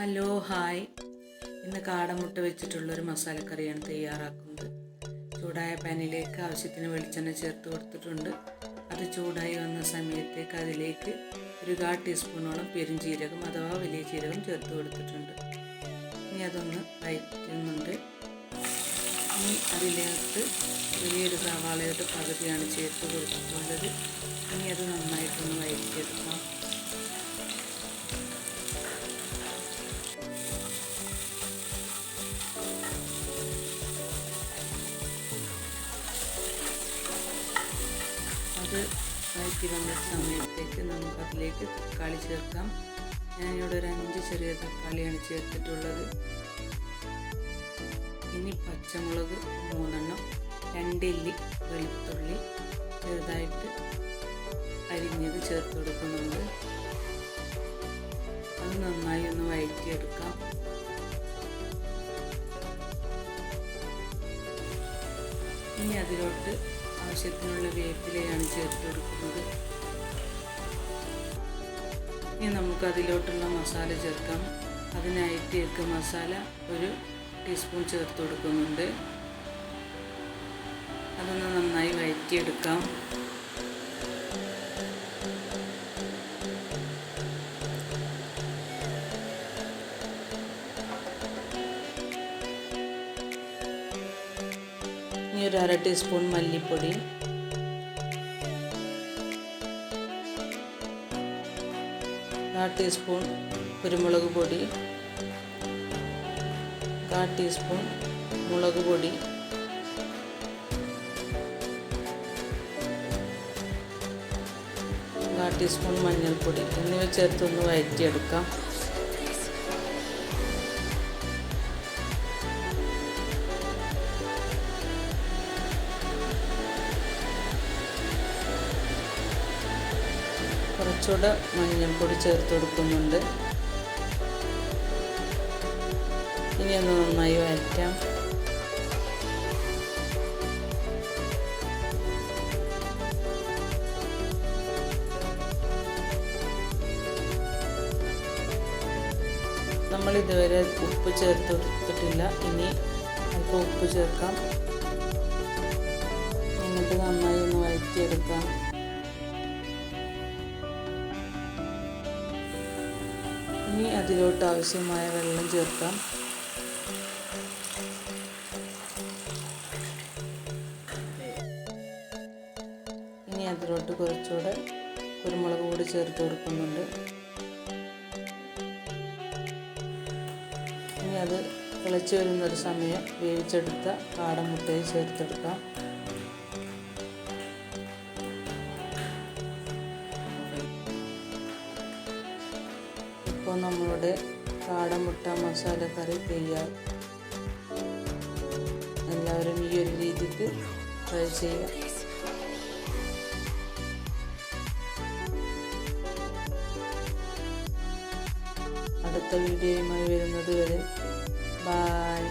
Hello hi. ഇന്ന് കാടമുട്ട വെച്ചിട്ടുള്ളൊരു മസാലക്കറിയാണ് തയ്യാറാക്കുന്നത്. ചൂടായ പാനിലേക്ക് ആവശ്യത്തിന് വെളിച്ചെണ്ണ ചേർത്ത് കൊടുത്തിട്ടുണ്ട്. അത് ചൂടായി വന്ന സമയത്തേക്ക് അതിലേക്ക് ഒരു കാ ടീസ്പൂണോളം പെരുംജീരകം അഥവാ വലിയ ജീരകം ചേർത്ത് കൊടുത്തിട്ടുണ്ട്. ഇനി അതൊന്ന് വയറ്റുന്നുണ്ട്. ഇനി അതിലേക്ക് ചെറിയൊരു സവാളയുടെ പകുതിയാണ് ചേർത്ത് കൊടുത്തിട്ടുള്ളത്. ഇനി അത് നന്നായിട്ടൊന്ന് വയറ്റിയെടുക്കാം. അത് വഴറ്റി വന്ന സമയത്തേക്ക് നമുക്ക് അതിലേക്ക് തക്കാളി ചേർക്കാം. ഞാനിവിടെ ഒരു അഞ്ച് ചെറിയ തക്കാളിയാണ് ചേർത്തിട്ടുള്ളത്. ഇനി പച്ചമുളക് മൂന്നെണ്ണം രണ്ടില്ലി വെളുത്തുള്ളി ചെറുതായിട്ട് അരിഞ്ഞത് ചേർത്ത് കൊടുക്കുന്നുണ്ട്. അത് നന്നായി ഒന്ന് വഴറ്റിയെടുക്കാം ഇനി അതിലോട്ട് ആവശ്യത്തിനുള്ള വേപ്പിലയാണ് ചേർത്ത് കൊടുക്കുന്നത്. ഇനി നമുക്ക് അതിലോട്ടുള്ള മസാല ചേർക്കാം. അതിനായിട്ട് എഗ് മസാല ഒരു ടീസ്പൂൺ ചേർത്ത് കൊടുക്കുന്നുണ്ട്. അതൊന്ന് നന്നായി വഴറ്റിയെടുക്കാം ഇനി ഒരു അര ടീസ്പൂൺ മല്ലിപ്പൊടി. കാ ടീസ്പൂൺ കുരുമുളക് പൊടി. കാ ടീസ്പൂൺ മുളക് പൊടി. കാ ടീസ്പൂൺ മഞ്ഞൾപ്പൊടി. എന്നിവ ചേർത്തൊന്ന് വഴറ്റിയെടുക്കാം കുറച്ചുകൂടെ മഞ്ഞൾപ്പൊടി ചേർത്ത് കൊടുക്കുന്നുണ്ട്. ഇനി ഒന്ന് നന്നായി വഴറ്റാം. നമ്മൾ ഇതുവരെ ഉപ്പ് ചേർത്ത് കൊടുത്തിട്ടില്ല. ഇനി അല്പം ഉപ്പ് ചേർക്കാം. എന്നിട്ട് നന്നായി ഒന്ന് വഴറ്റിയെടുക്കാം. ഇനി അതിലോട്ട് ആവശ്യമായ വെള്ളം ചേർക്കാം. ഇനി അതിലോട്ട് കുറച്ചുകൂടെ കുരുമുളക് കൂടി ചേർത്ത് കൊടുക്കുന്നുണ്ട്. ഇനി അത് തിളച്ച് വരുന്നൊരു സമയം വേവിച്ചെടുത്ത കാടമുട്ടയിൽ ചേർത്തെടുക്കാം. ഇപ്പോൾ നമ്മളുടെ കാടമുട്ട മസാല കറി തയ്യാർ എല്ലാവരും ഈ ഒരു രീതിക്ക് ട്രൈ ചെയ്യാം അടുത്ത വീഡിയോയുമായി വരുന്നത് വരെ. ബായ്